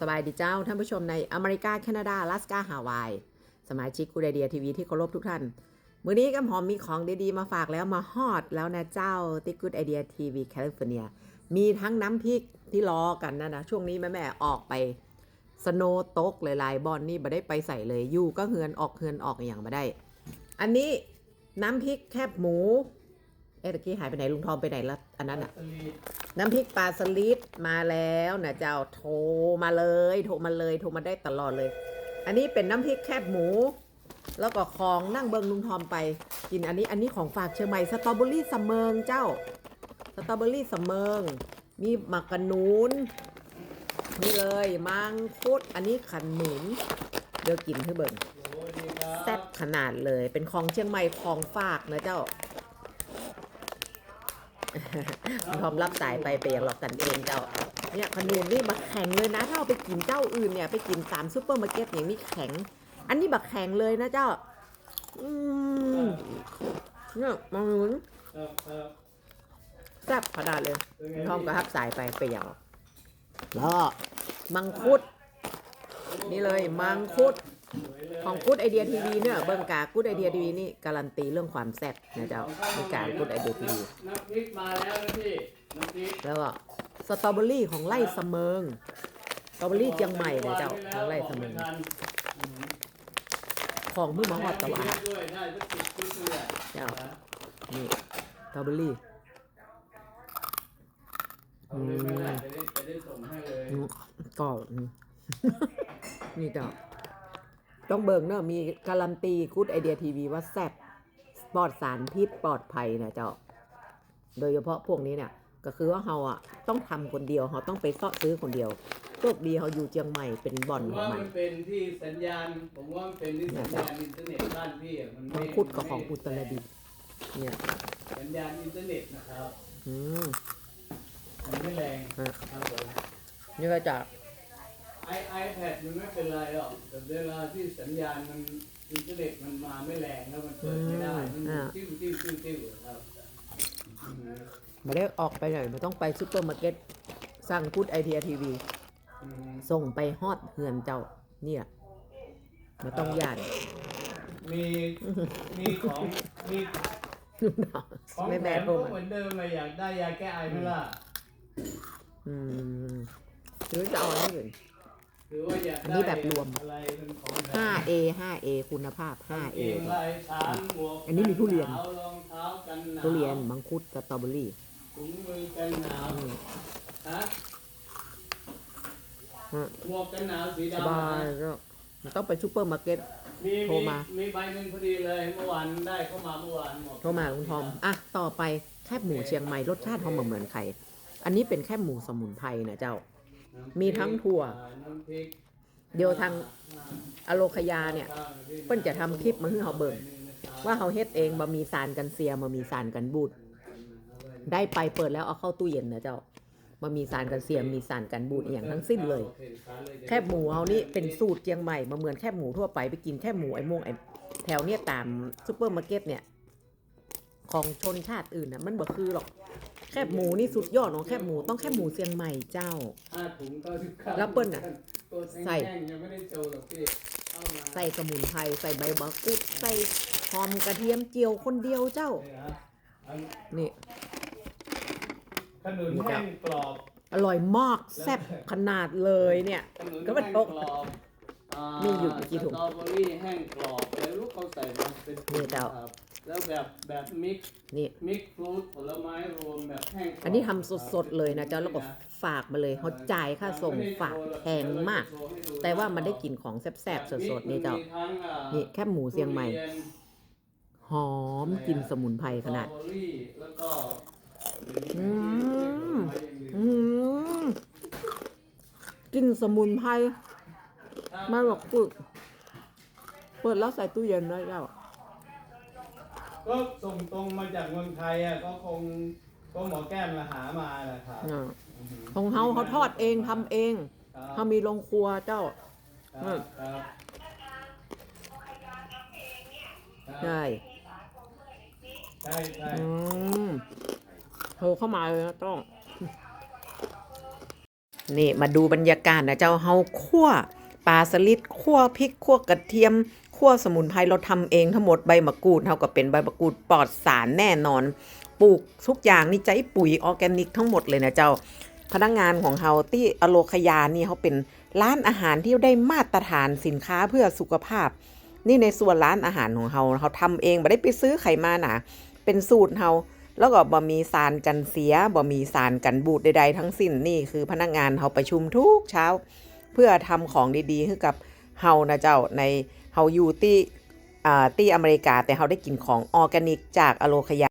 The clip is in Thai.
สบายดีเจ้าท่านผู้ชมในอเมริกา แคนาดาลาสกาฮาวาย สมาชิกกูไอเดียทีวีที่เคารพทุกท่าน มื้อนี้กำหอมมีของดีๆ มาฝากแล้วมาฮอดแล้วนะเจ้าติ๊กกูไอเดียทีวีแคลิฟอร์เนีย มีทั้งน้ำพริกที่รอกันนะนะช่วงนี้แม่แม่ออกไปสโนว์ตกหลายๆบอลนี่มาได้ไปใส่เลยอยู่ก็เฮือนออกเฮือนออกอย่างมาได้ อันนี้น้ำพริกแคบหมู อ๊ะตะกี้หายไปไหนลุงทองไปไหนละอันนั้นอะน้ำพริกปลาสลิดมาแล้วนะเจ้าโทรมาเลย โทรมาเลย โทรมาได้ตลอดเลย อันนี้เป็นน้ำพริกแคบหมู แล้วก็ของนั่งเบิงลุงทอมไป กินอันนี้อันนี้ของฝากเชียงใหม่สตรอเบอรี่สำเมิงเจ้า สตรอเบอรี่สำเมิง มีหมักกะนูนนี่เลยมังคุดอันนี้ขันหนุนเดี๋ยวกินให้เบิงแซ่บขนาดเลยเป็นของเชียงใหม่ของฝากนะเจ้า พร้อมรับสายไปไปอย่างหลอกกันเองเจ้า เนี่ยขนุนนี่บักแข็งเลยนะ ถ้าเอาไปกินเจ้าอื่นเนี่ยไปกินตามซูเปอร์มาร์เก็ตอย่างนี้แข็ง อันนี้บักแข็งเลยนะเจ้า อืมเนี่ยมังนุนแซ่บขนาดเลยพร้อมกับรับสายไปไปอย่างแล้วมังคุด นี่เลยมังคุด ของกูดไอเดียทีวีเนี่ยเบิ่งกากูดไอเดียทีวีนี่การันตีเรื่องความแซ่บนะเจ้าในการกูดไอเดียทีวีน้ำพริกมาแล้วนะพี่น้ำพริกแล้วก็สตรอเบอรี่ของไร่เสมิงสตรอเบอรี่เจียงใหม่นะเจ้าของไร่เสมิงของเพิ่งมาฮอดตะวันด้วยได้สักสิบชุดเลยเจ้านี่สตรอเบอรี่เอาเลยไม่ได้จะได้จะได้ส่งให้เลยอืมก็อืมนี่เจ้า ต้องเบิ่งเนอะมีการันตีกูดไอเดียทีวีว่าแซ่บปลอดสารพิษปลอดภัยนะเจ้า โดยเฉพาะพวกนี้เนี่ยก็คือว่าเราอะต้องทำคนเดียวเราต้องไปเซาะซื้อคนเดียวโชคดีเขาอยู่เชียงใหม่เป็นบ่อนผมของว่ามัมันนเป็นที่สัญญาณ ผมว่ามันเป็นที่สัญญาณอินเทอร์เน็ตบ้านพี่อะมันมัไม่งคุดกับของอุตรดิตถ์เนี่ยสัญญาณอินเทอร์เน็ตนะครับอืมมันไม่แรงฮะครับผมนี่ก็จะ ไอไอแพดมันไม่เป็นไรหรอกแต่เวลาที่สัญญาณมันอินเทอร์เน็ตมันมาไม่แรงแล้วมันเปิดไม่ได้ มันติ้วติ้วติ้วติ้วครับอืมไม่ได้ออกไปไหนไม่ต้องไปซูเปอร์มาร์เก็ตสั่งกูดไอเดียทีวีอืมส่งไปฮอดเฮือนเจ้า เนี่ยไม่ต้องย่านมีมีของมีของไม่แถแบมนโทรก็มาเหมือนเดิมเลยอยากได้ยาแก้ไอไหมล่ะ อืมหรือจะเอาอันนี้อื่นหรือว่า อยากอันนี้ได้แบบรวมอะไรเป็นของแถม 5A 5A คุณภาพ 5A เกงลายช้างหมวกอันนี้มีทุเรียนกัหาวรองเท้ากันหนาวทุเรียน มังคุด สตรอเบอรี่ถุงมือกันหนาวอืมฮะฮะหมวกกันหนาวสีสดำบายนะก็มันต้องไปซูเปอร์มาร์เก็ตมีโทรมีมา มีใบหนึ่งพอดีเลยเมื่อวานได้เข้ามาเมื่อวานหมดโทรมาคุณทอม อะ ต่อไปแคบหมูเชียงใหม่รสชาติเขาเหมือนเหมือนใคร อันนี้เป็นแคบหมูสมุนไพรนะเจ้าน้ำพริก มีทั้งถั่วน้ำพริกเดี๋ยวทางอโลคยาเนี่ยเปิ้นจะทำคลิปมาให้เราเบิ่งว่าเขาเฮ็ดเองบะมีสารกันเซียบะมีสารกันบูด ได้ไปเปิดแล้วเอาเข้าตู้เย็นนะเจ้าบะมีสารกันเซียมมีสารกันบูดอหย่างทั้งสิ้นเลย แคบหมูเขานี่เป็นสูตรเจียงใหม่มาเหมือนแคบหมูทั่วไปไปกินแคบหมูไอ้ม่วงไอ้แถวเนี้ยตามซูเปอร์มาร์เก็ตเนี่ย ของชนชาติอื่นน่ะมันบ่คือหรอก แคบหมูนี่สุดยอดของแคบหมูต้องแคบหมูเชียงใหม่เจ้า ห้าถุงเก้าสิบเก้าแล้วเปิ้ลน่ะตัวใส่แห้งๆยังไม่ได้โจหรอกพี่เอามาใส่สมุนไพรใส่ใบมะกรูดใส่หอมกระเทียมเจียวคนเดียวเจ้า เนี่ยนะอันนี่ ขนุนแห้งกรอบอร่อยมากแซ่บขนาดเลยเนี่ยขนุนก็มันแห้งโต๊ะกรอบอ่า มีอยู่กี่ถุง สตรอเบอรี่แห้งกรอบแล้วลูกเขาใส่มาเป็นถุงนี่เจ้า ครับแล้วแบบแบบมิกซ์นี่ มิกซ์ฟรุตผลไม้รวมแบบแห้งกรบอันนี้ทำสดๆเลยนะเจ้าแล้วก็ฝากมาเลยเขาจ่ายค่าส่งฝากแพงมาก แต่ว่ามันได้กลิ่นของแซ่บๆสดๆนี่เจ้า มีทั้งอ่านี่แคบหมูเชียงใหม่ ทุรีนหอมกลิ่นสมุนไพรขนาด สตรอเบอรี่แล้วก็อืม อืมกลิ่นสมุนไพร ไม่หรอกปุกเปิดแล้วใส่ตู้เย็นได้เจ้าก็ส่งตรงมาจากเมืองไทยอะก็คงก็หมอแก้มมาหามาแหละครับอ่าของเขาเขาทอดเองทำเองครับเขามีโรงครัวเจ้า ครับครับใช่ใช่ใช่อืมโทรเข้ามาเลยนะต้อง นี่มาดูบรรยากาศนะเจ้าเฮาคั่ว ปลาสลิดคั่วพริกคั่วกระเทียมคั่วสมุนไพรเราทำเองทั้งหมดใบมะกรูดเท่ากับเป็นใบมะกรูดปลอดสารแน่นอน ปลูกทุกอย่างนี่ใจปุ๋ยออร์แกนิกทั้งหมดเลยนะเจ้า พนักงานของเฮาที่อโลคยานี่เขาเป็นร้านอาหารที่ได้มาตรฐานสินค้าเพื่อสุขภาพ นี่ในส่วนร้านอาหารของเฮาเขาทำเองไม่ได้ไปซื้อไขมาหนาเป็นสูตรเฮาแล้วก็บ่มีสารกันเสียบ่มีสารกันบูดใดๆทั้งสิ้นนี่คือพนักงานเฮาประชุมทุกเช้า เพื่อทำของดีๆให้กับเฮานะเจ้าในเฮาอยู่ที่อ่าที่อเมริกาแต่เฮาได้กินของออร์แกนิกจากอโลคยา